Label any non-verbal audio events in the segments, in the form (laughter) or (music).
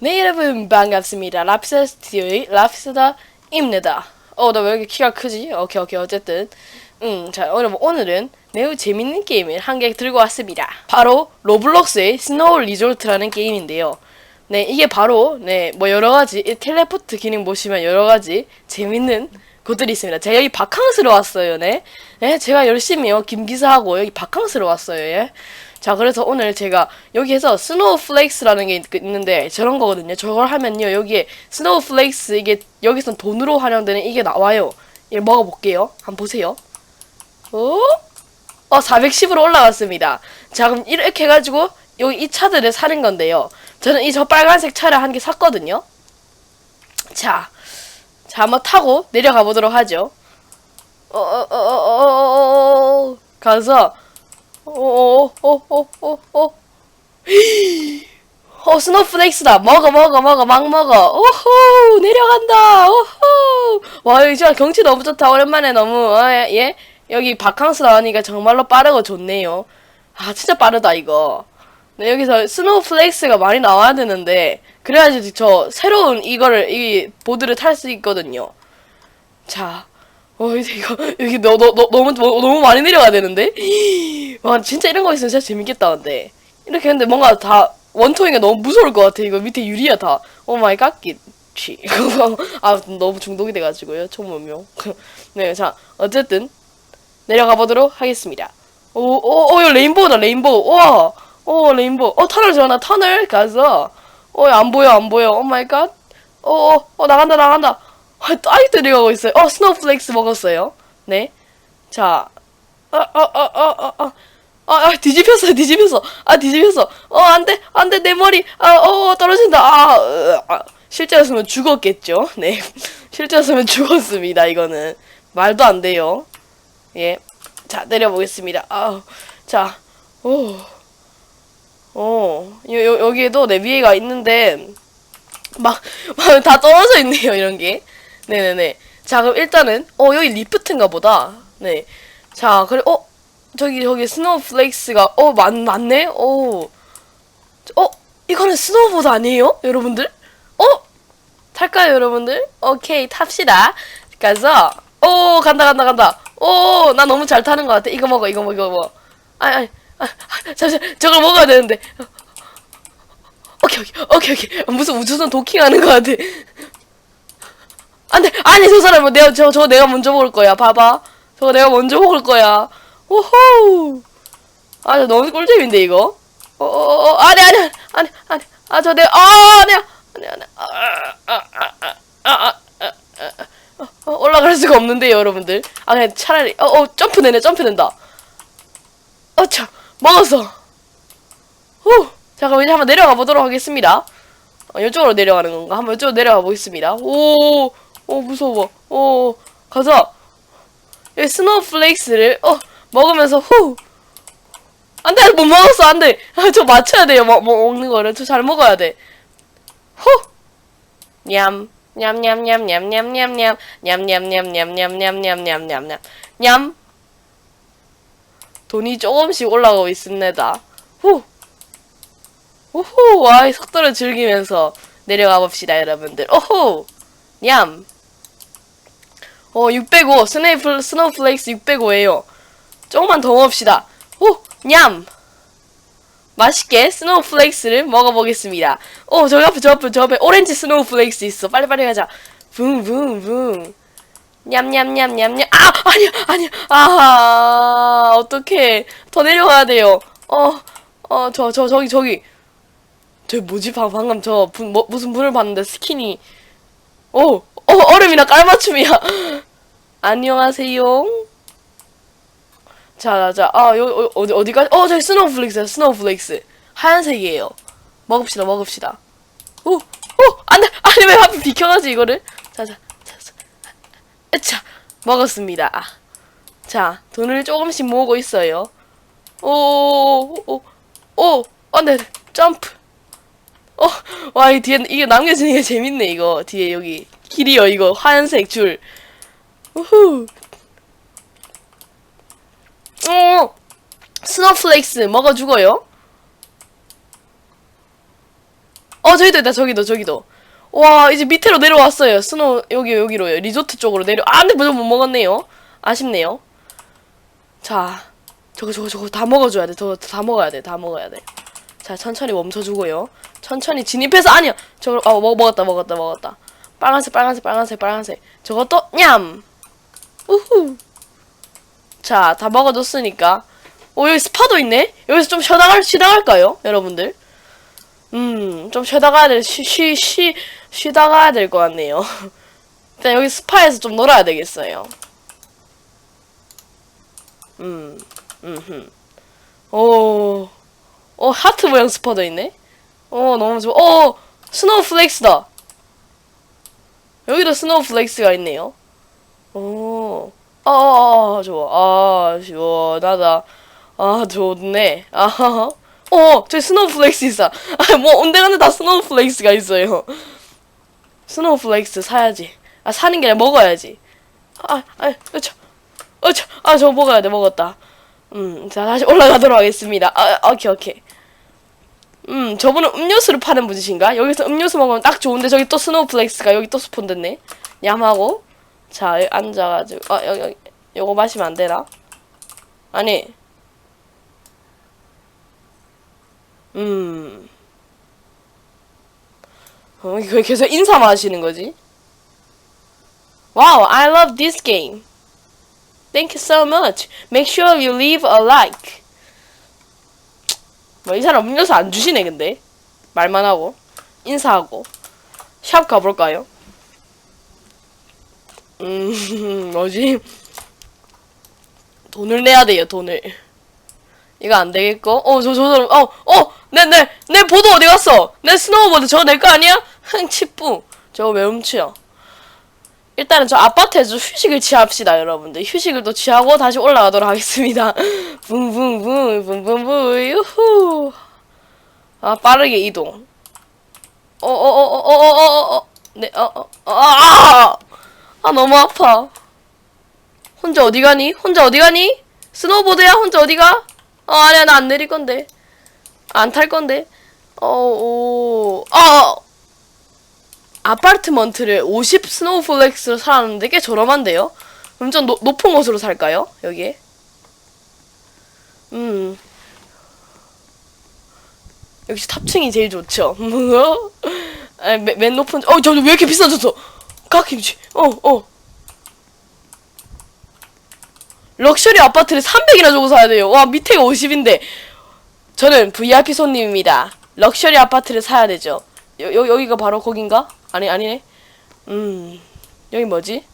네 여러분 반갑습니다. 랍스터 스튜디오의 랍스터입니다. 어 나 왜 이렇게 키가 크지? 오케이 오케이 어쨌든. 음자 여러분 오늘은 매우 재밌는 게임을 한 개 들고 왔습니다. 바로 로블록스의 스노우 리조트라는 게임인데요. 네 이게 바로 네뭐 여러 가지 이 텔레포트 기능 보시면 여러 가지 재밌는 것들이 있습니다 제가 여기 바캉스로 왔어요 네, 네 제가 열심히요 김기사하고 여기 바캉스로 왔어요 예. 자, 그래서 오늘 제가 여기에서 스노우 플레이스라는 게 있- 있는데 저런 거거든요. 저걸 하면요. 여기에 스노우 플레이스 이게 여기선 돈으로 환영되는 이게 나와요. 이거 먹어볼게요. 한번 보세요. 어? 어, 410으로 올라갔습니다. 자, 그럼 이렇게 해가지고 여기 이 차들을 사는 건데요. 저는 이 저 빨간색 차를 한 개 샀거든요. 자, 자, 한번 타고 내려가 보도록 하죠. 어, 어, 어, 어, 어, 어, 어, 가서 어 스노플레이스다 먹어 먹어 먹어 막 먹어 오호 내려간다 오호 와 여기 진짜 경치 너무 좋다 오랜만에 너무 어, 예, 예 여기 바캉스 나오니까 정말로 빠르고 좋네요 아 진짜 빠르다 이거 네, 여기서 스노플레이스가 많이 나와야 되는데 그래야지 저 새로운 이거를 이 보드를 탈 수 있거든요 자 어, 이거, 여기 너, 너, 너, 너무, 너, 너무 많이 내려가야 되는데? (gasps) 와, 진짜 이런 거 있으면 진짜 재밌겠다, 근데. 이렇게 했는데 뭔가 다, 원통이가 너무 무서울 것 같아. 이거 밑에 유리야, 다. 오 마이 갓, 기치. (laughs) 아, 너무 중독이 돼가지고요, 총무명. (laughs) 네, 자, 어쨌든, 내려가 보도록 하겠습니다. 오, 오, 오, 이거 레인보우다, 레인보우. 우와! 오, 레인보우. 어, 터널 전화, 터널 가서. 어, 안 보여, 안 보여. 오 마이 갓. 어, 어, 어, 나간다, 나간다. 아, 또 아직도 내려가고 있어요. 어, 스노우플레이스 먹었어요. 네. 자. 아, 아, 아, 아, 뒤집혔어, 뒤집혔어. 아, 뒤집혔어. 어, 안 돼, 안 돼, 내 머리. 아, 어, 떨어진다. 아, 으, 아. 실제였으면 죽었겠죠. 네. (laughs) 실제였으면 죽었습니다, 이거는. 말도 안 돼요. 예. 자, 내려보겠습니다. 아, 자, 오. 어, 요, 요, 여기에도 내 위에가 있는데, 막, 막 다 떨어져 있네요, 이런 게. 네네네. 자, 그럼 일단은, 어, 여기 리프트인가 보다. 네. 자, 그래, 어, 저기, 저기, 스노우 플레이스가, 어, 맞, 맞네? 어, 어, 이거는 스노우보드 아니에요? 여러분들? 어? 탈까요, 여러분들? 오케이, 탑시다. 가서, 오, 간다, 간다, 간다. 오, 나 너무 잘 타는 것 같아. 이거 먹어, 이거 먹어, 이거 먹어. 아니, 아니, 아, 잠시만 저걸 먹어야 되는데. 오케이 오케이 오케이 오케이 무슨 우주선 도킹하는 것 같아. 안돼 아니 저 사람은 뭐 내가 저 저 내가 먼저 먹을 거야. 봐봐 저거 내가 먼저 먹을 거야. 오호. 아 너무 꿀잼인데 이거. 어어어 아니 아니 아니 아니 아저 내가 아 아니야 아니 아니 아아아아아 올라갈 수가 없는데 여러분들. 아 그냥 차라리 어어 점프 내네 점프 된다. 어차 먹었어. 후! 자, 그럼 이제 한번 내려가 보도록 하겠습니다. 어, 이쪽으로 내려가는 건가? 한번 이쪽으로 내려가 보겠습니다. 오, 오, 무서워. 오, 가자. 여기 스노우플레이스를, 어, 먹으면서, 후! 안 돼, 못 먹었어, 안 돼. 아, 저 맞춰야 돼요, 먹, 먹는 거를. 저 잘 먹어야 돼. 후! 냠. 냠냠냠냠냠냠냠. 냠냠냠냠냠냠냠냠냠냠. 냠. 돈이 조금씩 올라가고 있습니다. 후! 오호! 와, 이 속도를 즐기면서 내려가 봅시다, 여러분들. 오호! 냠! 어, 605. 스네이플, 스노우플레이스 605에요. 조금만 더 먹읍시다. 오! 냠! 맛있게 스노우플레이스를 먹어보겠습니다. 오, 저 앞에, 저 앞에, 저 앞에 오렌지 스노우플레이스 있어. 빨리빨리 가자. 붕, 붕, 붕. 냠냠냠냠냠. 아! 아니야, 아니야. 아, 어떡해. 더 내려가야 돼요. 어, 어, 저, 저, 저기, 저기. 저 뭐지? 방, 방금 저, 분, 뭐, 무슨 분을 봤는데 스킨이. 오, 어, 얼음이나 깔맞춤이야. (laughs) 안녕하세요. 자, 자, 아, 요, 어, 어디, 어디까지? 어, 저기 스노우플렉스야, 스노우플렉스. 하얀색이에요. 먹읍시다, 먹읍시다. 오, 오, 안 돼! 아니, 왜 하필 비켜가지, 이거를? 자, 자, 으차! 먹었습니다. 자, 돈을 조금씩 모으고 있어요. 오, 오, 오, 안 돼, 점프. 어, 와, 이 뒤에, 이게 남겨지는 게 재밌네, 이거. 뒤에 여기. 길이요, 이거. 하얀색 줄. 우후. 어, 스노플렉스 먹어주고요. 어, 저기도 있다, 저기도, 저기도. 와, 이제 밑으로 내려왔어요. 스노, 여기, 여기로요. 리조트 쪽으로 내려, 아, 근데 뭐못 먹었네요. 아쉽네요. 자, 저거, 저거, 저거 다 먹어줘야 돼. 저거 다 먹어야 돼. 다 먹어야 돼. 자, 천천히 멈춰주고요. 천천히 진입해서, 아니야! 저걸, 어, 먹, 먹었다, 먹었다, 먹었다. 빨간색, 빨간색, 빨간색, 빨간색. 저것도, 냠! 우후! 자, 다 먹어줬으니까. 오, 여기 스파도 있네? 여기서 좀 쉬다 갈, 쉬다 갈까요? 여러분들? 음, 좀 쉬다 가야 될, 쉬, 쉬, 쉬, 쉬다 가야 될 것 같네요. (laughs) 일단 여기 스파에서 좀 놀아야 되겠어요. 음, 음, 오, 어, 하트 모양 스파도 있네? 어, 너무 좋아. 어, 스노우 플렉스다! 여기도 스노우 플렉스가 있네요. 오, 어, 어, 어, 좋아. 아, 시원하다. 아, 좋네. 아, (laughs) 어, 저기 스노우 플렉스 있어. 아, 뭐, 온데간데 다 스노우 플렉스가 있어요. 스노우 플렉스 사야지. 아, 사는 게 아니라 먹어야지. 아, 아, 어차, 어차, 아, 저거 먹어야 돼, 먹었다. 음, 자, 다시 올라가도록 하겠습니다. 아, 오케이, 오케이. 음, 저분은 음료수를 파는 분이신가? 여기서 음료수 먹으면 딱 좋은데, 저기 또 스노우 플렉스가 여기 또 스폰 됐네. 얌하고. 자, 여기 앉아가지고, 아, 여기, 여기, 요거 마시면 안 되나? 아니. 음. 어, 이거 계속 인사만 하시는 거지? Wow, I love this game. Thank you so much. Make sure you leave a like. 뭐, 이 사람 음료수 안 주시네, 근데. 말만 하고. 인사하고. 샵 가볼까요? 음, (laughs) 뭐지? 돈을 내야 돼요, 돈을. 이거 안 되겠고. 어, 저, 저, 저, 어, 어! 내, 내, 내 보드 어디 갔어? 내 스노우보드 저거 내 거 아니야? 흥, 치뿌. 저거 왜 훔쳐? 일단은 저 아파트에서 휴식을 취합시다, 여러분들. 휴식을 또 취하고 다시 올라가도록 하겠습니다. (laughs) 붕붕붕, 붕붕붕, 유후. 아, 빠르게 이동. 어, 어, 어, 어, 어, 어, 어, 어, 네, 어, 어, 어, 아! 아, 너무 아파. 혼자 어디 가니? 혼자 어디 가니? 스노우보드야? 혼자 어디 가? 어, 아니야, 나 안 내릴 건데. 안 탈 건데. 어, 오, 아! 아파트먼트를 50 스노우 플렉스로 살았는데 꽤 저렴한데요? 그럼 좀 노, 높은 곳으로 살까요? 여기에? 음. 역시 탑층이 제일 좋죠. (laughs) 아, 맨, 맨 높은, 어, 저, 왜 이렇게 비싸졌어? 깍김치. 어, 어. 럭셔리 아파트를 300이나 주고 사야 돼요. 와, 밑에가 50인데. 저는 VIP 손님입니다. 럭셔리 아파트를 사야 되죠. 여, 여, 여기가 바로 거긴가? 아니, 아니네. 음, 여기 뭐지?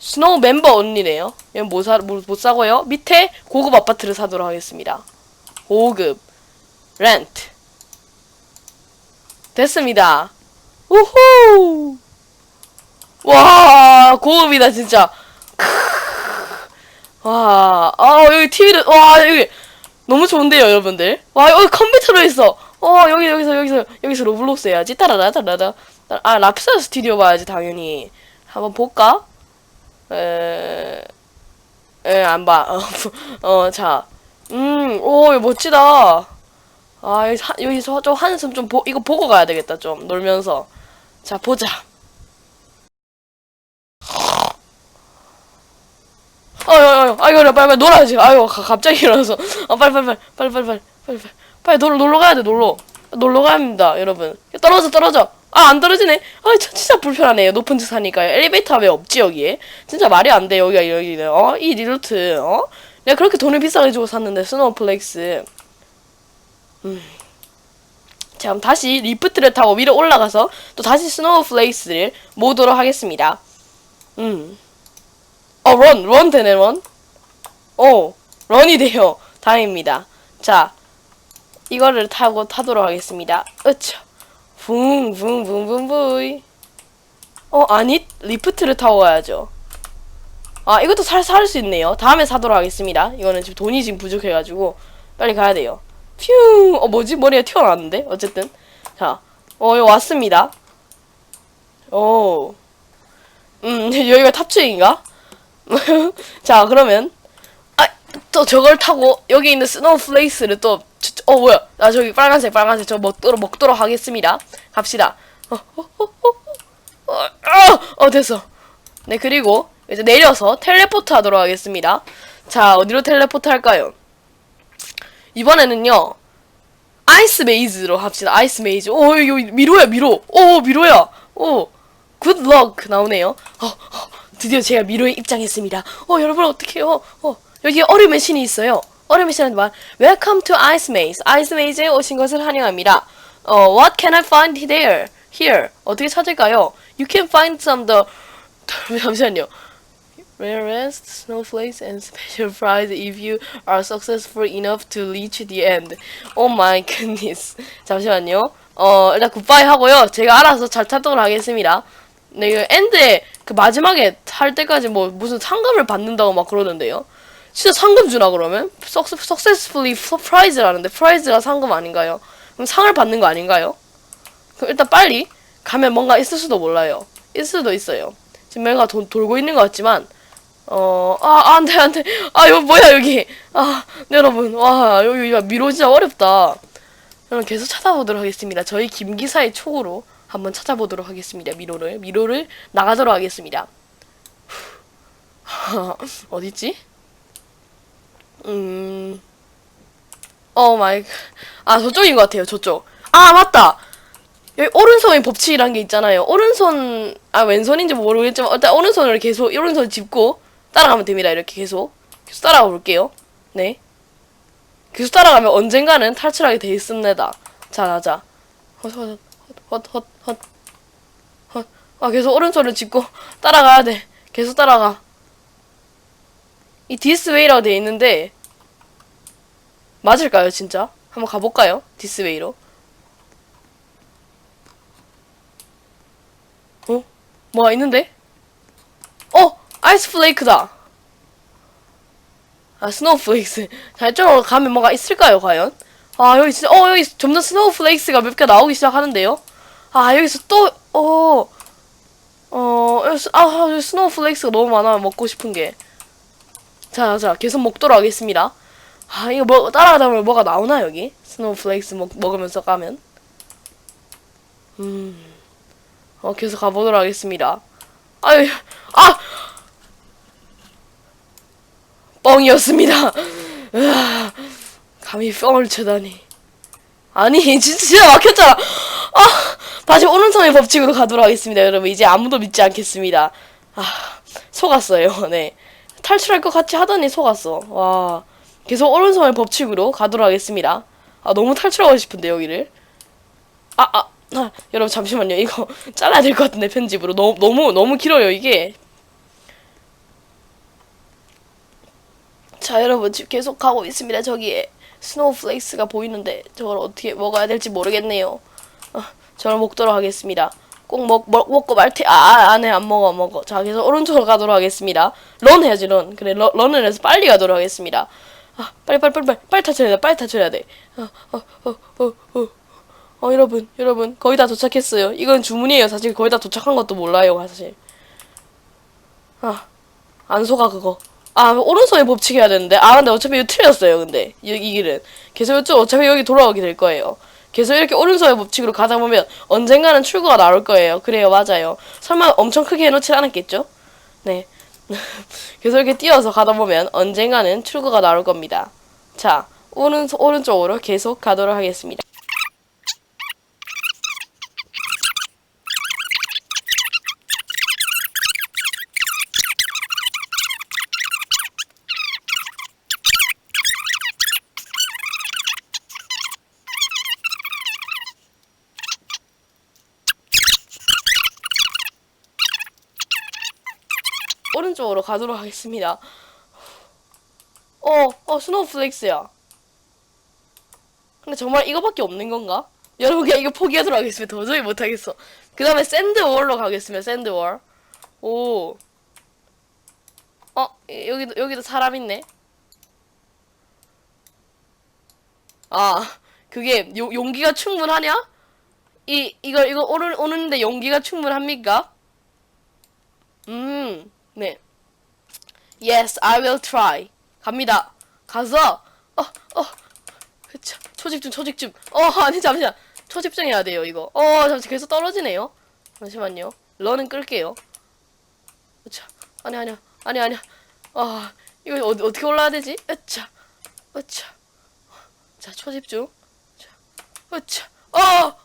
스노우 멤버 언니네요. 여기 뭐 사, 뭐, 못 사고요. 밑에 고급 아파트를 사도록 하겠습니다. 고급. 렌트. 됐습니다. 우후! 와, 고급이다, 진짜. 와, 아, 여기 TV를, 와, 여기, 너무 좋은데요, 여러분들? 와, 여기 컴퓨터로 있어! 어, 여기, 여기서, 여기서, 여기서 로블록스 해야지. 따라라, 따라라. 아, 라피사 스튜디오 봐야지, 당연히. 한번 볼까? 에, 에, 안 봐. 어, (laughs) 어, 자. 음, 오, 멋지다. 아, 여기 사, 여기서 좀 한숨 좀 보, 이거 보고 가야 되겠다, 좀. 놀면서. 자, 보자. 어여, 어여, 아이고, 빨리, 빨리, 놀아야지. 아이고, 가, 갑자기 일어나서. 아, 빨리, 빨리, 빨리, 빨리, 빨리, 빨리, 빨리, 빨리, 빨리, 놀러, 놀러 가야 돼, 놀러. 놀러 가야 합니다, 여러분. 떨어져, 떨어져. 아, 안 떨어지네. 아, 저 진짜 불편하네요. 높은 데 사니까요. 엘리베이터 왜 없지, 여기에? 진짜 말이 안 돼, 여기가, 여기는. 어? 이 리조트, 어? 내가 그렇게 돈을 비싸게 주고 샀는데, 스노우플렉스. 음. 자, 그럼 다시 리프트를 타고 위로 올라가서 또 다시 스노우플레이스를 모으도록 하겠습니다. 음. 어, 런, 런 되네, 런. 어, 런이 돼요. 다행입니다. 자, 이거를 타고 타도록 하겠습니다. 으차. 붕, 붕, 붕, 붕, 붕. 어, 아니, 리프트를 타고 가야죠. 아, 이것도 살, 살 수 있네요. 다음에 사도록 하겠습니다. 이거는 지금 돈이 지금 부족해가지고, 빨리 가야 돼요. 퓨! 어, 뭐지? 머리가 튀어나왔는데? 어쨌든. 자, 어, 여기 왔습니다. 오. 음, (laughs) 여기가 탑층인가? (laughs) 자, 그러면, 아, 또 저걸 타고 여기 있는 스노우플레이스를 또 어 뭐야? 아 저기 빨간색 빨간색 저 먹도록 먹도록 하겠습니다. 갑시다. 어, 어, 어, 어, 어, 어, 어 됐어. 네 그리고 이제 내려서 텔레포트 하도록 하겠습니다. 자 어디로 텔레포트 할까요? 이번에는요 아이스 메이즈로 합시다. 아이스 메이즈. 오 여기 미로야 미로. 오 미로야. 오 굿럭 나오네요. 어, 어 드디어 제가 미로에 입장했습니다. 어 여러분 어떡해요? 어 여기 얼음의 신이 있어요 얼음의 신은 말 Welcome to Ice Maze 아이스 메이즈에 오신 것을 환영합니다 어 What can I find there here 어떻게 찾을까요 You can find some the 잠시만요 rarest snowflakes and special prize if you are successful enough to reach the end. Oh my goodness. 잠시만요. 어, 일단 굿바이 하고요. 제가 알아서 잘 찾도록 하겠습니다. 네, 그 엔드에 그 마지막에 할 때까지 뭐 무슨 상금을 받는다고 막 그러는데요. 진짜 상금 주나 그러면? Suc- successfully prize라는데 prize가 상금 아닌가요? 그럼 상을 받는 거 아닌가요? 그럼 일단 빨리 가면 뭔가 있을 수도 몰라요. 있을 수도 있어요. 지금 내가 도, 돌고 있는 것 같지만 어, 아, 안 돼, 안 돼. 아, 이거 뭐야, 여기. 아, 네, 여러분. 와, 여기, 야, 미로 진짜 어렵다. 여러분, 계속 찾아보도록 하겠습니다. 저희 김기사의 촉으로 한번 찾아보도록 하겠습니다. 미로를. 미로를 나가도록 하겠습니다. (laughs) 어딨지? 음, 어 마이, 아, 저쪽인 것 같아요, 저쪽. 아, 맞다! 여기 오른손의 법칙이란 게 있잖아요. 오른손, 아, 왼손인지 모르겠지만, 일단 오른손을 계속, 오른손 짚고 따라가면 됩니다. 이렇게 계속. 계속 따라가 볼게요. 네. 계속 따라가면 언젠가는 탈출하게 돼 있습니다. 자, 가자. 헛, 헛, 헛, 헛, 헛, 헛. 아, 계속 오른손을 짚고 따라가야 돼. 계속 따라가. 이 디스웨이라고 돼 있는데, 맞을까요, 진짜? 한번 가볼까요? 디스웨이로. 어? 뭐가 있는데? 어! 아이스 플레이크다! 아, 스노우 플레이스. 자, (laughs) 이쪽으로 가면 뭐가 있을까요, 과연? 아, 여기 진짜, 어, 여기 점점 스노우 플레이스가 몇 개 나오기 시작하는데요? 아, 여기서 또, 어, 어, 여기 스- 아, 여기 스노우 플레이스가 너무 많아, 먹고 싶은 게. 자, 자, 계속 먹도록 하겠습니다. 아, 이거 뭐, 따라가다 보면 뭐가 나오나, 여기? 스노우 플레이스 먹, 먹으면서 가면. 음. 어, 계속 가보도록 하겠습니다. 아유, 아! 뻥이었습니다. (laughs) 으아, 감히 뻥을 쳐다니. 아니, (laughs) 진짜 막혔잖아. 아, 다시 오른손의 법칙으로 가도록 하겠습니다, 여러분. 이제 아무도 믿지 않겠습니다. 아, 속았어요, (laughs) 네. 탈출할 것 같이 하더니 속았어. 와, 계속 오른손의 법칙으로 가도록 하겠습니다. 아, 너무 탈출하고 싶은데, 여기를. 아, 아, 아, 여러분 잠시만요. 이거 (laughs) 잘라야 될 것 같은데 편집으로 너무 너무 너무 길어요 이게. 자, 여러분 지금 계속 가고 있습니다. 저기에 스노우플레이스가 보이는데 저걸 어떻게 먹어야 될지 모르겠네요. 어, 저를 먹도록 하겠습니다. 꼭 먹, 먹, 먹고 말테 아, 아, 안해 안 먹어 안 먹어. 자, 계속 오른쪽으로 가도록 하겠습니다. 런 해야지 런. 그래 런, 런을 해서 빨리 가도록 하겠습니다. 아, 빨리 빨리 빨리 빨리 빨리 탈출해야 돼. 빨리 탈출해야 돼. 어, 어, 어, 어, 어. 어 여러분 여러분 거의 다 도착했어요 이건 주문이에요 사실 거의 다 도착한 것도 몰라요 사실 아 안 속아 그거 아 오른손에 법칙 해야 되는데 아 근데 어차피 이거 틀렸어요 근데 이, 이 길은 계속 이쪽 어차피 여기 돌아오게 될 거예요 계속 이렇게 오른손의 법칙으로 가다 보면 언젠가는 출구가 나올 거예요. 그래요. 맞아요. 설마 엄청 크게 해놓진 않았겠죠? 네. (laughs) 계속 이렇게 뛰어서 가다 보면 언젠가는 출구가 나올 겁니다. 자 오른 오른쪽으로 계속 가도록 하겠습니다 쪽으로 가도록 하겠습니다. 어, 어, 스노우플렉스야. 근데 정말 이거밖에 없는 건가? 여러분 그냥 이거 포기하도록 하겠습니다. 도저히 못하겠어. 그 다음에 샌드월로 가겠습니다. 샌드월. 오. 어, 이- 여기도, 여기도 사람 있네. 아, 그게 요, 용기가 충분하냐? 이, 이거, 이거 오는, 오는데 용기가 충분합니까? 음, 네. Yes, I will try. 갑니다. 가서 어 어. 그쵸 초집중 초집중. 어 (laughs) 아니 잠시만 초집중 해야 돼요 이거. 어 잠시 계속 떨어지네요. 잠시만요. 런은 끌게요. 그쵸 아니 아니야 아니 아니야. 아 이거 어, 어떻게 올라야 되지? 으차 으차. 자 초집중. 자 으차. 어